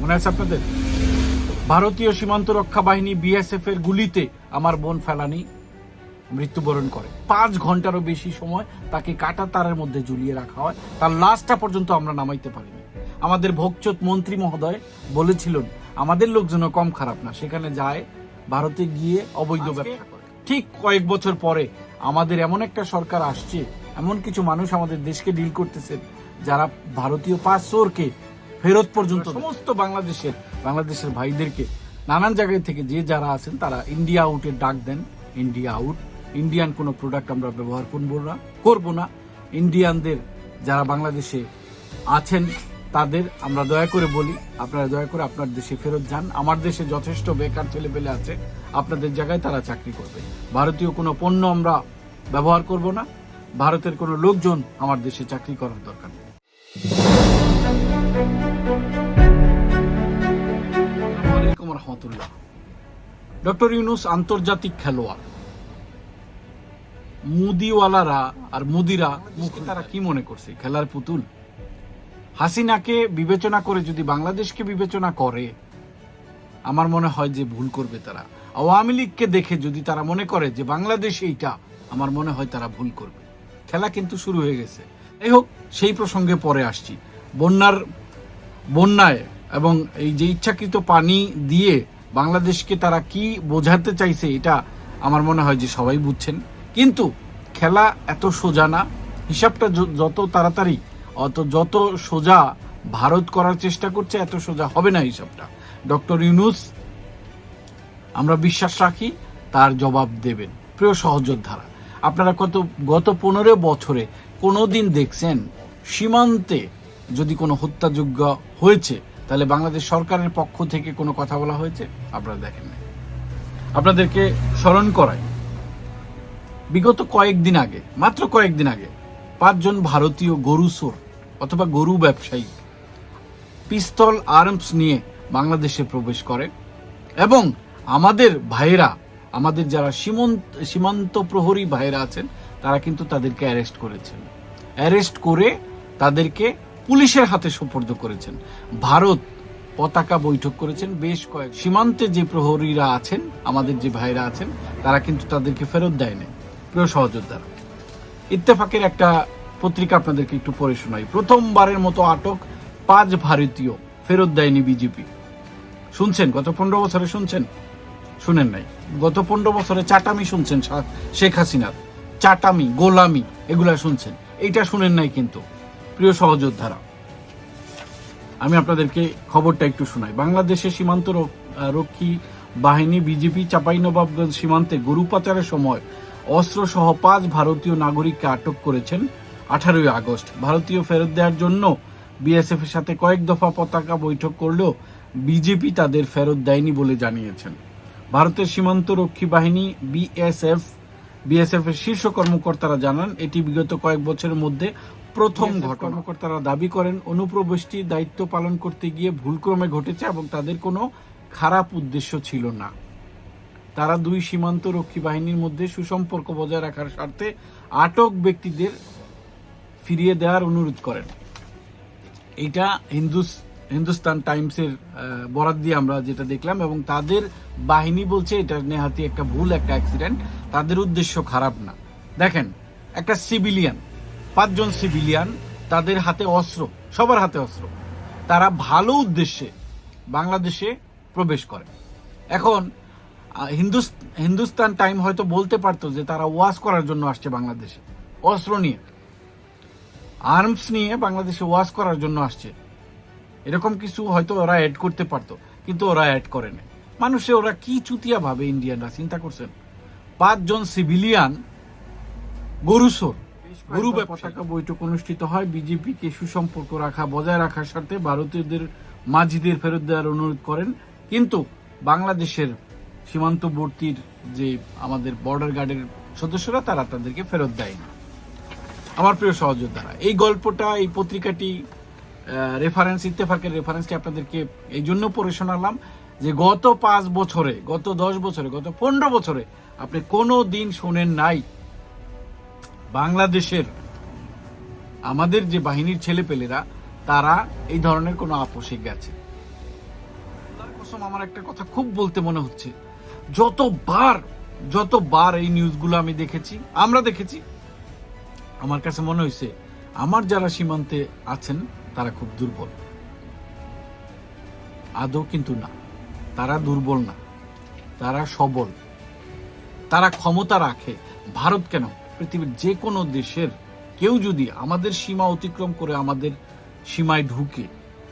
মনে আছে আপনাদের? ভারতীয় সীমান্ত রক্ষা বাহিনী বিএসএফ এর গুলিতে আমার বোন ফেলানি মৃত্যুবরণ করে। পাঁচ ঘন্টারও বেশি সময় তাকে কাটা তারের মধ্যে ঝুলিয়ে রাখা হয়। তার লাশটা পর্যন্ত আমরা নামাইতে পারিনি। আমাদের ভোগচোত মন্ত্রী মহোদয় বলেছিলেন আমাদের লোকজনও কম খারাপ না সেখানে যায় ভারতে গিয়ে অবৈধ ব্যবসা করে। ঠিক কয়েক বছর পরে আমাদের এমন একটা সরকার আসছে এমন কিছু মানুষ আমাদের দেশকে ডিল করতেছেন যারা ভারতীয় পাসপোর্টকে ফেরত পর্যন্ত সমস্ত বাংলাদেশের বাংলাদেশের ভাইদেরকে নানান জায়গায় থেকে যে যারা আছেন তারা ইন্ডিয়া আউটের ডাক দেন। ইন্ডিয়া আউট ইন্ডিয়ান কোনো প্রোডাক্ট আমরা ব্যবহার করব না করব না। ইন্ডিয়ানদের যারা বাংলাদেশে আছেন তাদের আমরা দয়া করে বলি আপনারা দয়া করে আপনার দেশে ফেরত যান। আমার দেশে যথেষ্ট বেকার ছেলে পেলে আছে আপনাদের জায়গায় তারা চাকরি করবে। ভারতীয় কোনো পণ্য আমরা ব্যবহার করব না ভারতের কোনো লোকজন আমার দেশে চাকরি করার দরকার নেই। রহমতুল্লাহ ডক্টর ইউনুস আন্তর্জাতিক খেলোয়াড়। মুদিওয়ালারা আর মুদিরা তারা কি মনে করছে? খেলার পুতুল। হাসিনাকে বিবেচনা করে যদি বাংলাদেশকে বিবেচনা করে, আমার মনে হয় যে ভুল করবে তারা। আওয়ামী লীগকে দেখে যদি তারা মনে করে যে বাংলাদেশ এইটা, আমার মনে হয় তারা ভুল করবে। খেলা কিন্তু শুরু হয়ে গেছে। যাই হোক, সেই প্রসঙ্গে পরে আসছি। বন্যার, বন্যায় এবং এই যে ইচ্ছাকৃত পানি দিয়ে বাংলাদেশকে তারা কি বোঝাতে চাইছে, এটা আমার মনে হয় যে সবাই বুঝছেন। কিন্তু খেলা এত সোজা না। হিসাবটা যত তাড়াতাড়ি, অত যত সোজা ভারত করার চেষ্টা করছে, এত সোজা হবে না হিসাবটা। ডক্টর ইউনুস, আমরা বিশ্বাস রাখি, তার জবাব দেবেন। প্রিয় সহযোদ্ধারা, আপনারা কত, গত পনেরো বছরে কোনোদিন দেখছেন সীমান্তে যদি কোনো হত্যাযোগ্য হয়েছে তাহলে বাংলাদেশ সরকারের পক্ষ থেকে কোনো কথা বলা হয়েছে? আপনারা দেখেন আপনাদেরকে স্মরণ করাই, বিগত কয়েকদিন আগে, মাত্র কয়েকদিন আগে, পাঁচজন ভারতীয় গরু সোর অথবা গরু ব্যবসায়ী পিস্তল আর্মস নিয়ে বাংলাদেশে প্রবেশ করে এবং আমাদের ভাইয়েরা, আমাদের যারা সীমন্ত, সীমান্ত প্রহরী ভাইয়েরা আছেন, তারা কিন্তু তাদেরকে অ্যারেস্ট করেছেন। অ্যারেস্ট করে তাদেরকে পুলিশের হাতে সোপর্দ করেছেন। ভারত পতাকা বৈঠক করেছেন। বেশ কয়েক সীমান্তে যে প্রহরীরা আছেন, আমাদের যে ভাইরা আছেন, তারা কিন্তু তাদেরকে ফেরত দেয়নি। প্রিয় সহযোদ্ধারা, ইত্তেফাকের একটা পত্রিকা আপনাদেরকে একটু পড়ে শোনাই। প্রথমবারের মতো আটক পাঁচ ভারতীয় ফেরত দেয়নি বিজেপি। শুনছেন? গত পনেরো বছরে শুনছেন? শুনেন নাই। গত পনেরো বছরে চাটামি শুনছেন শেখ হাসিনার। চাটামি, গোলামি, এগুলা শুনছেন। এইটা শুনেন নাই কিন্তু। প্রিয় সহযোদ্ধারা, আমি আপনাদেরকে খবরটা একটু শোনাই। বাংলাদেশের সীমান্ত রক্ষী বাহিনী বিজেপি চাঁপাইনবাবগঞ্জ সীমান্তে গরু পাচারের সময় অস্ত্র সহ পাঁচ ভারতীয় নাগরিককে আটক করেছেন আঠারোই আগস্ট। ভারতীয় ফেরত দেওয়ার জন্য বিএসএফ এর সাথে কয়েক দফা পতাকা বৈঠক করলেও বিজেপি তাদের ফেরত দেয়নি বলে জানিয়েছেন। ভারতের সীমান্ত রক্ষী বাহিনী বিএসএফ বিএসএফ এর শীর্ষ কর্মকর্তারা জানান, এটি বিগত কয়েক বছরের মধ্যে প্রথম কর্মকর্তারা দাবি করেন অনুপ্রবেশটি দায়িত্ব পালন করতে গিয়ে ভুলক্রমে ঘটেছে এবং তাদের কোনো খারাপ উদ্দেশ্য ছিল না। তারা দুই সীমান্ত রক্ষী বাহিনীর মধ্যে সুসম্পর্ক বজায় রাখার স্বার্থে আটক ব্যক্তিদের ফিরিয়ে দেওয়ার অনুরোধ করেন। এটা হিন্দুস হিন্দুস্তান টাইমসের বরাত দিয়ে আমরা যেটা দেখলাম এবং তাদের বাহিনী বলছে এটা নেহাতি একটা ভুল একটা অ্যাক্সিডেন্ট। তাদের উদ্দেশ্য খারাপ না। দেখেন একটা সিভিলিয়ান পাঁচজন সিভিলিয়ান তাদের হাতে অস্ত্র, সবার হাতে অস্ত্র। তারা ভালো উদ্দেশ্যে বাংলাদেশে প্রবেশ করে। এখন হিন্দুস্তান টাইম হয়তো বলতে পারতো যে তারা ওয়াশ করার জন্য আসছে বাংলাদেশে, অস্ত্র নিয়ে। আর্মস নিয়ে বাংলাদেশে ওয়াশ করার জন্য আসছে। এরকম কিছু হয়তো ওরা অ্যাড করতে পারতো, কিন্তু ওরা অ্যাড করে না মানুষে ওরা কি চুতিয়া ভাবে ইন্ডিয়ানরা চিন্তা করছেন? পাঁচজন সিভিলিয়ান গরুসোর গরু পতাকা বৈঠক অনুষ্ঠিত হয় বিজেপিকে সুসম্পর্ক রাখা বজায় রাখার স্বার্থে ভারতীয়দের মাঝিদের ফেরত দেওয়ার অনুরোধ করেন। কিন্তু বাংলাদেশের সীমান্তবর্তীর যে আমাদের বর্ডার গার্ডের সদস্যরা তারা তাদেরকে ফেরত দেয়নি আমার প্রিয় সহযোদ্ধারা এই গল্পটা এই পত্রিকাটি রেফারেন্স ইত্তেফাকের রেফারেন্সটি আপনাদেরকে এই জন্য পড়ে শোনালাম যে গত পাঁচ বছরে গত দশ বছরে গত পনেরো বছরে আপনি কোনো দিন শোনেন নাই। বাংলাদেশের আমাদের যে বাহিনীর ছেলেপেলেরা, তারা এই ধরনের কোনো আপোষে গেছে। আমার একটা কথা খুব বলতে মনে হচ্ছে। যতবার যতবার এই নিউজগুলো আমি দেখেছি, আমরা দেখেছি, আমার কাছে মনে হয়েছে, আমার যারা সীমান্তে আছেন, তারা খুব দুর্বল। আদৌ কিন্তু না। তারা দুর্বল না। তারা সবল। তারা ক্ষমতা রাখে। ভারত কেন? পৃথিবীর যে কোনো দেশের কেউ যদি আমাদের সীমা অতিক্রম করে আমাদের সীমায় ঢুকে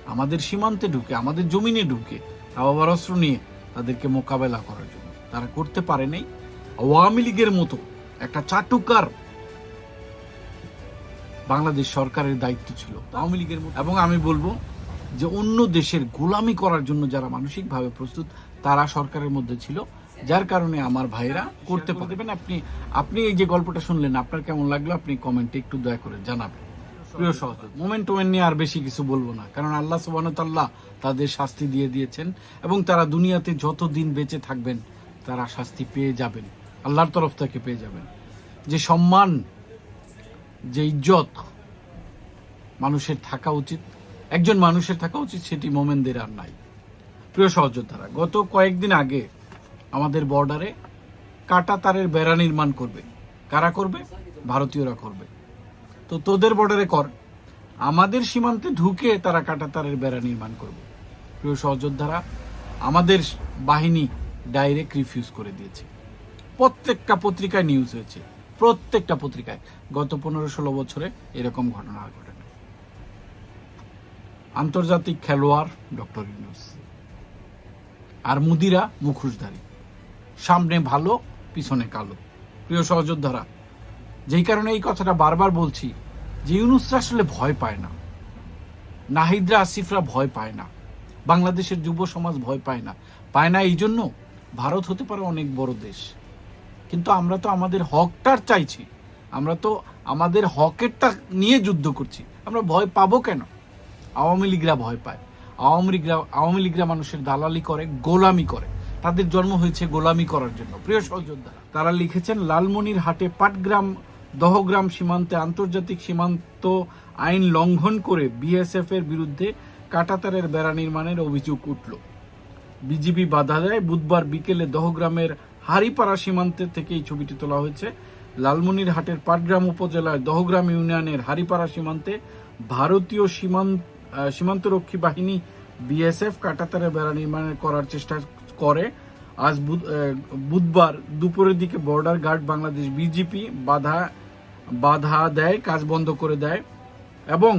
আমাদের সীমান্তে ঢুকে আমাদের জমিনে ঢুকে তাও আবার অস্ত্র নিয়ে তাদেরকে মোকাবেলা করার জন্য। তারা করতে পারে নাই। আওয়ামী লীগের মতো একটা চাটুকার বাংলাদেশ সরকারের দায়িত্ব ছিল। আওয়ামী লীগের মতো। এবং আমি বলব যে অন্য দেশের গোলামি করার জন্য যারা মানসিকভাবে প্রস্তুত তারা সরকারের মধ্যে ছিল। যার কারণে আমার ভাইরা করতে পারবেন আপনি আপনি এই যে গল্পটা শুনলেন আপনার কেমন লাগল? আপনি কমেন্টে একটু দয়া করে জানাবেন। প্রিয় সহযোগ। মোমেন্ট টোমেন্ট নিয়ে আর বেশি কিছু বলব না। কারণ আল্লাহ সুবাহতাল্লাহ তাদের শাস্তি দিয়ে দিয়েছেন এবং তারা দুনিয়াতে যত দিন বেঁচে থাকবেন তারা শাস্তি পেয়ে যাবেন। আল্লাহর তরফ থেকে পেয়ে যাবেন। যে সম্মান যে ইজ্জত মানুষের থাকা উচিত একজন মানুষের থাকা উচিত সেটি মোমেনদের আর নাই। প্রিয় সহযোদ্ধারা গত কয়েকদিন আগে আমাদের বর্ডারে কাটা তারের বেড়া নির্মাণ করবে। কারা করবে? ভারতীয়রা করবে। তো তোদের বর্ডারে কর। আমাদের সীমান্তে ঢুকে তারা কাটা তারের বেড়া নির্মাণ করবে। প্রিয় সহযোদ্ধারা, আমাদের বাহিনী ডাইরেক্ট রিফিউজ করে দিয়েছে। প্রত্যেকটা পত্রিকায় নিউজ হয়েছে। প্রত্যেকটা পত্রিকায়। গত পনেরো ষোলো বছরে এরকম ঘটনা ঘটে না। আন্তর্জাতিক খেলোয়াড় ডক্টর ইউনুস। আর মুদিরা মুখোশধারী। সামনে ভালো, পিছনে কালো। প্রিয় সহযোদ্ধারা, যেই কারণে এই কথাটা বারবার বলছি যে ইউনুসরা আসলে ভয় পায় না। নাহিদরা, আসিফরা ভয় পায় না। বাংলাদেশের যুব সমাজ ভয় পায় না। পায় না এই জন্য ভারত হতে পারে অনেক বড় দেশ। কিন্তু আমরা তো আমাদের হকটার চাইছি। আমরা তো আমাদের হকেরটা নিয়ে যুদ্ধ করছি। আমরা ভয় পাবো কেন? আওয়ামী লীগরা ভয় পায়। আওয়ামী লীগরা আওয়ামী লীগরা মানুষের দালালি করে, গোলামি করে। তাদের জন্ম হয়েছে গোলামি করার জন্য। প্রিয় সহযোদ্ধা, তারা লিখেছেন, লালমনির হাটে পাটগ্রাম, দহগ্রাম সীমান্তে আন্তর্জাতিক সীমান্ত আইন লঙ্ঘন করে বিএসএফ এর বিরুদ্ধে কাটাতারের বেড়া নির্মাণের অভিযোগ উঠল। বিজিবি বাধা দেয়, বুধবার বিকেলে দহগ্রামের হারিপাড়া সীমান্তে থেকে এই ছবিটি তোলা হয়েছে। লালমনির হাটের পাটগ্রাম উপজেলার দহগ্রাম ইউনিয়নের হারিপাড়া সীমান্তে ভারতীয় সীমান্ত সীমান্তরক্ষী বাহিনী বিএসএফ কাটাতারে বেড়া নির্মাণ করার চেষ্টা করে। আজ বুধ- বুধবার দুপুরের দিকে বর্ডার গার্ড বাংলাদেশ বিজিপি বাধা বাধা দেয়, কাজ বন্ধ করে দেয় এবং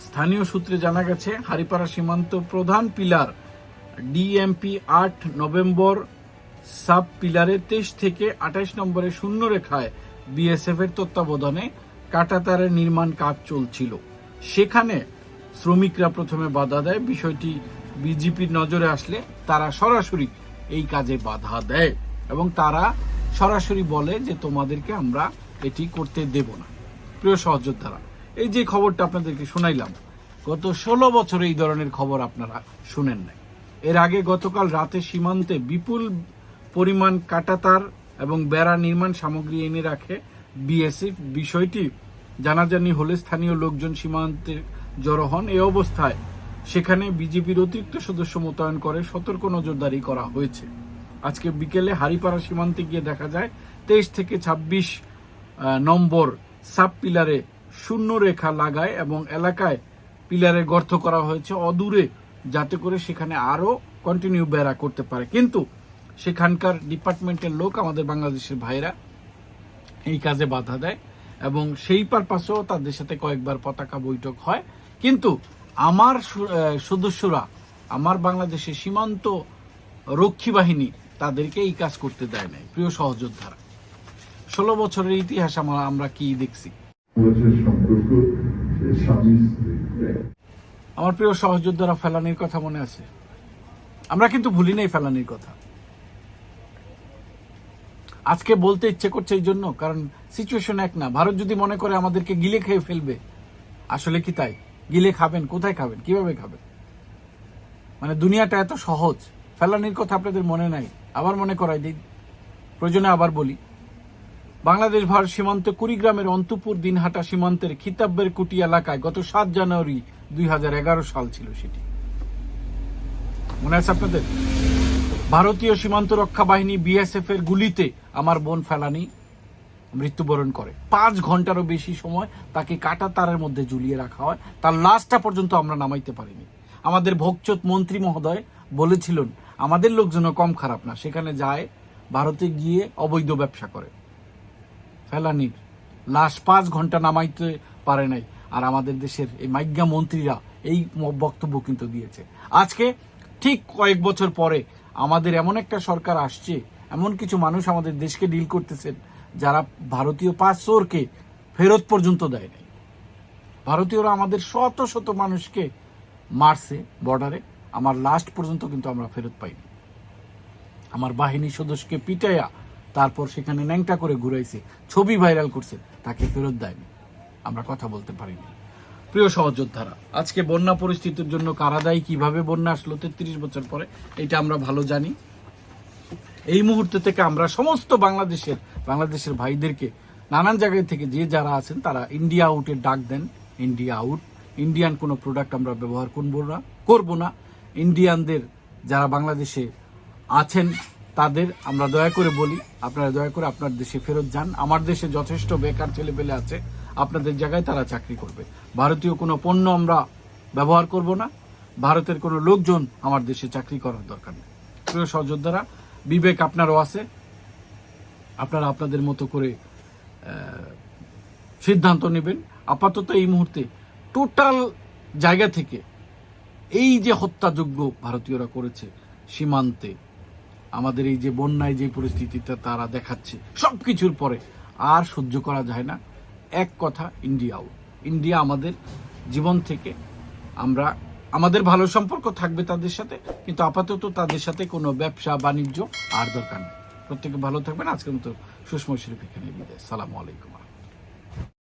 স্থানীয় সূত্রে জানা গেছে, হারিপাড়া সীমান্ত প্রধান পিলার ডিএমপি আট নভেম্বর সাব পিলারে তেইশ থেকে আঠাইশ নম্বরে শূন্য রেখায় বিএসএফ এর তত্ত্বাবধানে কাটাতারের নির্মাণ কাজ চলছিল। সেখানে শ্রমিকরা প্রথমে বাধা দেয়। বিষয়টি বিজেপির নজরে আসলে তারা সরাসরি এই কাজে বাধা দেয় এবং তারা সরাসরি বলে যে তোমাদেরকে আমরা এটি করতে দেব না। প্রিয় সহযোদ্ধারা, এই যে খবরটা আপনাদেরকে শোনাইলাম, গত ষোলো বছরে এই ধরনের খবর আপনারা শুনেন নাই। এর আগে গতকাল রাতে সীমান্তে বিপুল পরিমাণ কাটাতার এবং বেড়া নির্মাণ সামগ্রী এনে রাখে বিএসএফ। বিষয়টি জানাজানি হলে স্থানীয় লোকজন সীমান্তে জড়ো হন। এই অবস্থায় সেখানে বিজেপির অতিরিক্ত সদস্য মোতায়েন করে সতর্ক নজরদারি করা হয়েছে। আজকে বিকেলে হারিপাড়া সীমান্তে গিয়ে দেখা যায়, তেইশ থেকে ছাব্বিশ নম্বর সাব পিলারে শূন্য রেখা লাগায় এবং এলাকায় পিলারে গর্ত করা হয়েছে অদূরে, যাতে করে সেখানে আরও কন্টিনিউ বেড়া করতে পারে। কিন্তু সেখানকার ডিপার্টমেন্টের লোক, আমাদের বাংলাদেশের ভাইরা, এই কাজে বাধা দেয় এবং সেই পারপাসেও তাদের সাথে কয়েকবার পতাকা বৈঠক হয়। কিন্তু আমার সদস্যরা আমার বাংলাদেশের সীমান্ত রক্ষী বাহিনী তাদেরকে এই কাজ করতে দেয় নাই প্রিয় সহযোদ্ধারা। ষোলো বছরের ইতিহাস আমরা আমরা কি দেখছি? আমার প্রিয় সহযোদ্ধারা ফেলানির কথা মনে আছে? আমরা কিন্তু ভুলি নাই ফেলানির কথা। আজকে বলতে ইচ্ছে করছে এই জন্য কারণ সিচুয়েশন এক না। ভারত যদি মনে করে আমাদেরকে গিলে খেয়ে ফেলবে আসলে কি তাই? গিলে খাবেন, কোথায় খাবেন, কীভাবে খাবেন? মানে দুনিয়াটা এত সহজ, ফেলানির কথা আপনাদের মনে নাই, আবার মনে করাই দিন প্রয়োজনে আবার বলি। বাংলাদেশ ভারত সীমান্তে কুড়িগ্রামের অন্তপুর দিনহাটা সীমান্তের খিতাব্বের কুটি এলাকায় গত সাত জানুয়ারি দুই হাজার এগারো সাল ছিল সেটি। মনে আছে আপনাদের? ভারতীয় সীমান্ত রক্ষা বাহিনী বিএসএফ এর গুলিতে আমার বোন ফেলানি মৃত্যুবরণ করে। পাঁচ ঘন্টারও বেশি সময় তাকে কাটা তারের মধ্যে ঝুলিয়ে রাখা হয়। তার লাশটা পর্যন্ত আমরা নামাইতে পারিনি। আমাদের ভোগচোত মন্ত্রী মহোদয় বলেছিলেন, আমাদের লোকজনও কম খারাপ না, সেখানে যায়, ভারতে গিয়ে অবৈধ ব্যবসা করে। ফেলানির লাশ পাঁচ ঘণ্টা নামাইতে পারে নাই, আর আমাদের দেশের এই মাইজ্ঞা মন্ত্রীরা এই বক্তব্য কিন্তু দিয়েছে। আজকে ঠিক কয়েক বছর পরে আমাদের এমন একটা সরকার আসছে, এমন কিছু মানুষ আমাদের দেশকে ডিল করতেছেন যারা ভারতীয় পাসপোর্টকে ফেরত পর্যন্ত দেয় নাই। ভারতীয়রা আমাদের শত শত মানুষকে মারছে বর্ডারে। আমার লাস্ট পর্যন্ত কিন্তু আমরা ফেরত পাইনি। আমার বাহিনী সদস্যকে পিটাইয়া তারপর সেখানে ন্যাংটা করে ঘুরাইছে, ছবি ভাইরাল করছে, তাকে ফেরত দেয়নি। আমরা কথা বলতে পারিনি। প্রিয় সহযোদ্ধারা, আজকে বন্যা পরিস্থিতির জন্য কারা দায়ী কীভাবে বন্যা আসলো তেত্রিশ বছর পরে, এটা আমরা ভালো জানি। এই মুহূর্তে থেকে আমরা সমস্ত বাংলাদেশের বাংলাদেশের ভাইদেরকে নানান জায়গায় থেকে যে যারা আছেন, তারা ইন্ডিয়া আউটের ডাক দেন। ইন্ডিয়া আউট ইন্ডিয়ান কোনো প্রোডাক্ট আমরা ব্যবহার করব না করব না। ইন্ডিয়ানদের যারা বাংলাদেশে আছেন, তাদের আমরা দয়া করে বলি, আপনারা দয়া করে আপনার দেশে ফেরত যান। আমার দেশে যথেষ্ট বেকার ছেলেপেলে আছে, আপনাদের জায়গায় তারা চাকরি করবে। ভারতীয় কোনো পণ্য আমরা ব্যবহার করব না। ভারতের কোনো লোকজন আমার দেশে চাকরি করার দরকার নেই। প্রিয় সহযোদ্ধারা বিবেক আপনারও আছে। আপনারা আপনাদের মতো করে সিদ্ধান্ত নেবেন। আপাতত এই মুহূর্তে টোটাল জায়গা থেকে এই যে হত্যাযোগ্য ভারতীয়রা করেছে সীমান্তে, আমাদের এই যে বন্যায় যে পরিস্থিতিটা তারা দেখাচ্ছে সব কিছুর পরে আর সহ্য করা যায় না। এক কথা, ইন্ডিয়াও। ইন্ডিয়া আমাদের জীবন থেকে আমরা আমাদের ভালো সম্পর্ক থাকবে তাদের সাথে, কিন্তু আপাতত তাদের সাথে কোনো ব্যবসা, বাণিজ্য আর দরকার নেই। প্রত্যেকে ভালো থাকবেন। আজকের মতো সুষমা শরীফ এখানে বিদায়। সালামু আলাইকুম।